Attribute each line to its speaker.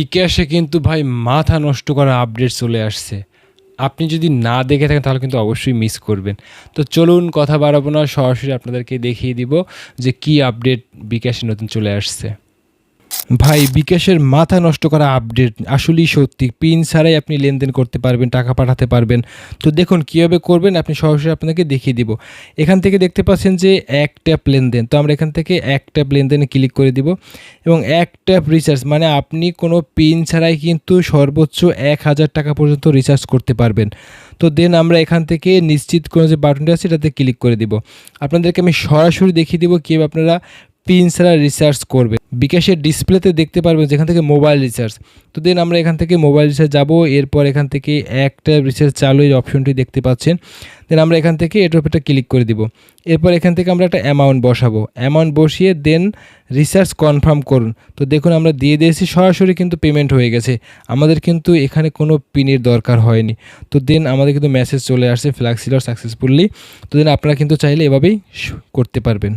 Speaker 1: বিকাশে কিন্তু ভাই মাথা নষ্ট করা আপডেট চলে আসছে। আপনি যদি না দেখে থাকেন তাহলে কিন্তু অবশ্যই মিস করবেন। তো চলুন কথা বাড়াবো না, সরাসরি আপনাদেরকে দেখিয়ে দিব যে কি আপডেট বিকাশে নতুন চলে আসছে। ভাই, বিকাশের মাথা নষ্ট করা আপডেট আসলেই সত্যি। পিন ছাড়াই আপনি লেনদেন করতে পারবেন, টাকা পাঠাতে পারবেন। তো দেখুন, কীভাবে করবেন আপনি সরাসরি আপনাকে দেখিয়ে দিব। এখান থেকে দেখতে পাচ্ছেন যে এক ট্যাপ লেনদেন। তো আমরা এখান থেকে এক ট্যাপ লেনদেনে ক্লিক করে দিব এবং এক ট্যাপ রিচার্জ মানে আপনি কোনো পিন ছাড়াই কিন্তু সর্বোচ্চ এক হাজার টাকা পর্যন্ত রিচার্জ করতে পারবেন। তো দেন আমরা এখান থেকে নিশ্চিত কোনো যে বাটনটা আছে এটাতে ক্লিক করে দিব। আপনাদেরকে আমি সরাসরি দেখিয়ে দিব কীভাবে আপনারা পিন ছাড়া রিচার্জ করবে। বিকাশের ডিসপ্লেতে দেখতে পারবেন যেখান থেকে মোবাইল রিচার্জ তো দেন আমরা এখান থেকে মোবাইল রিচার্জ যাব। এরপর এখান থেকে একটা রিচার্জ চালু এই অপশনটি দেখতে পাচ্ছেন। দেন আমরা এখান থেকে এটার ক্লিক করে দিব। এরপর এখান থেকে আমরা একটা অ্যামাউন্ট বসাবো। অ্যামাউন্ট বসিয়ে দেন রিচার্জ কনফার্ম করুন। তো দেখুন আমরা দিয়ে দিয়েছি, সরাসরি কিন্তু পেমেন্ট হয়ে গেছে। আমাদের কিন্তু এখানে কোনো পিনের দরকার হয়নি। তো দেন আমাদের কিন্তু মেসেজ চলে আসছে ফ্ল্যাক্সিলর সাকসেসফুলি তো দেন আপনারা কিন্তু চাইলে এভাবেই করতে পারবেন।